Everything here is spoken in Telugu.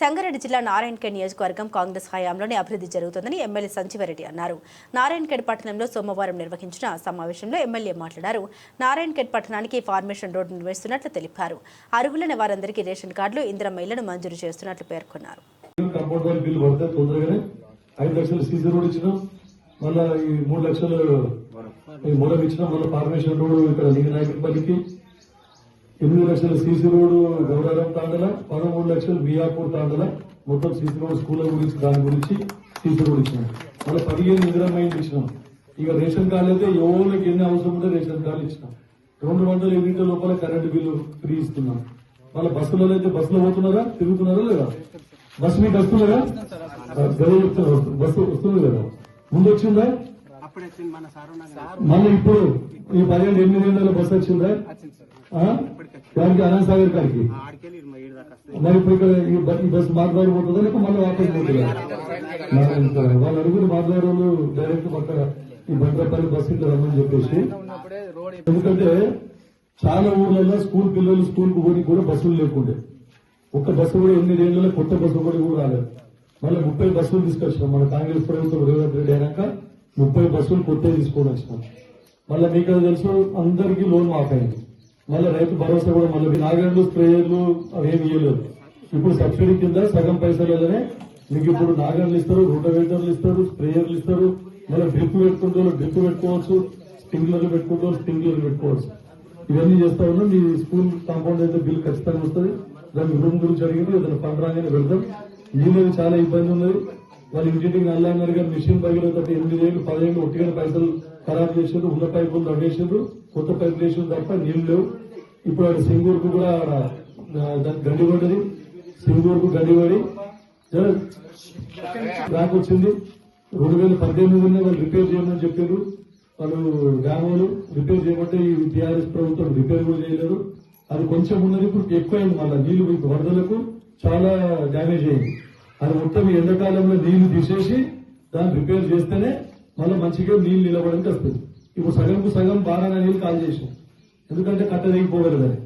సంగారెడ్డి జిల్లా నారాయణఖేడ్ నియోజకవర్గం కాంగ్రెస్ హయాంలోనే అభివృద్ధి జరుగుతుందని ఎమ్మెల్యే సంజీవరెడ్డి అన్నారు. నారాయణఖేడ్ పట్టణంలో సోమవారం నిర్వహించిన సమావేశంలో ఎమ్మెల్యే మాట్లాడారు. నారాయణఖేడ్ పట్టణానికి ఫార్మేషన్ రోడ్డు నిర్వహిస్తున్నట్లు తెలిపారు. అర్హులైన వారందరికీ రేషన్ కార్డులు ఇందిరమ్మ ఇళ్ళను మంజూరు చేస్తున్నట్లు పేర్కొన్నారు. ఐదు లక్షలు సీసీ రోడ్ ఇచ్చినాం. మళ్ళా ఈ మూడు లక్షలు ఈ మూలం ఇచ్చినాం. మళ్ళీ ఫార్మేషన్ రోడ్ ఇక్కడ లింగనాయకపల్లికి ఎనిమిది లక్షల సీసీ రోడ్డు గౌరవం తాండల పదమూడు లక్షలు మియాపూర్ తాండల. మొత్తం సీసీ రోడ్ స్కూల్ గురించి దాని గురించి సీసీ రోడ్ ఇచ్చినాం మళ్ళీ పదిహేను నిద్రమైన ఇచ్చినాం. ఇక రేషన్ కార్డు అయితే ఎవరికి ఎన్ని అవసరం ఉంటే రేషన్ కార్డు ఇచ్చినాం. రెండు వందల యూనిట్ల లోపల కరెంటు బిల్లు ఫ్రీ ఇస్తున్నాం. మళ్ళీ బస్సులలో అయితే బస్సులో పోతున్నారా? తిరుగుతున్నారా లేదా? బస్సు మీకు వస్తుందా కదా? బస్సు వస్తుంది కదా. ముందు వచ్చిందా? మళ్ళీ ఇప్పుడు ఈ పదిహేను ఎనిమిది ఏళ్ళ బస్సు వచ్చిందా? దానికి అనంత సాగర్ కాడికి? వస్తుంది. మరి ఇప్పుడు ఇక్కడ ఈ బస్సు మాట్లాడి పోతుందా లేక మళ్ళీ వాపస్ పోతుందా. వాళ్ళు అడుగురు మాట్లాడే వాళ్ళు డైరెక్ట్ పక్కన ఈ బండ్రపల్లి బస్సు ఇట్లా రమ్మని చెప్పేసి. ఎందుకంటే చాలా ఊర్లలో స్కూల్ పిల్లలు స్కూల్కు పోటీ కూడా బస్సులు లేకుండే. ఒక్క బస్సు కూడా ఎనిమిది ఏళ్ళలో కొత్త బస్సు కూడా కూడా రాలేదు. మళ్ళీ ముప్పై బస్సులు తీసుకొచ్చినాం. మన కాంగ్రెస్ ప్రభుత్వం రేవంత్ రెడ్డి అయినాక ముప్పై బస్సులు కొట్టే తీసుకొని వచ్చినాం మళ్ళీ మీకు తెలుసు అందరికీ లోన్ మాఫ్ అయింది. మళ్ళీ రైతు భరోసా కూడా మళ్ళీ నాగండ్లు స్ప్రేయర్లు అవేమి ఇవ్వలేదు ఇప్పుడు సబ్సిడీ కింద సగం పైసలనే మీకు ఇప్పుడు నాగర్లు ఇస్తారు రూటవేటర్లు ఇస్తారు స్ప్రేయర్లు ఇస్తారు. మళ్ళీ డ్రిప్ పెట్టుకుంటారు డ్రిప్ పెట్టుకోవచ్చు స్ప్రింక్లర్లు పెట్టుకుంటారు స్ప్రింక్లర్లు పెట్టుకోవచ్చు. ఇవన్నీ చేస్తా ఉన్నాం మీ స్కూల్ కాంపౌండ్ అయితే బిల్ ఖచ్చితంగా వస్తుంది. దాని రూమ్ గురించి అడిగింది ఏదైనా ఫండ్ రాగానే వెళ్తాం నీళ్ళు చాలా ఇబ్బంది ఉన్నది. వాళ్ళు ఇంజనీరింగ్ అన్నారు గారు మిషన్ పైపులు తప్ప ఎనిమిది ఏళ్ళు పదిహేను ఒట్టిగా పైసలు ఖరాబ్ చేసారు ఉన్న పైపులు తగ్గేసారు కొత్త పైపులు వేసారు తప్ప నీళ్ళు లేవు. ఇప్పుడు ఆడ సింగూరుకు కూడా ఆడ, ఆ, గడ్డి పడ్డది. సింగూరుకు గడ్డి పడి రాకొచ్చింది. వచ్చింది రెండు వేల పద్దెనిమిదిలో వాళ్ళు రిపేర్ చేయమని చెప్పారు. వాళ్ళు గ్రామాలు రిపేర్ చేయమంటే ఈ టీఆర్ఎస్ ప్రభుత్వం రిపేర్ కూడా చేయలేదు. అది కొంచెం ఉన్నది ఇప్పుడు ఎక్కువైంది మళ్ళీ. నీళ్ళు వరదలకు చాలా డ్యామేజ్ అయింది. అది మొత్తం ఎండాకాలంలో నీళ్ళు తీసేసి దాన్ని రిపేర్ చేస్తేనే మళ్ళీ మంచిగా నీళ్ళు నిలబడానికి వస్తుంది. ఇప్పుడు సగంకు సగం బాగా నీళ్ళు కాల్ చేసాం ఎందుకంటే కట్ట దిగిపోగలదని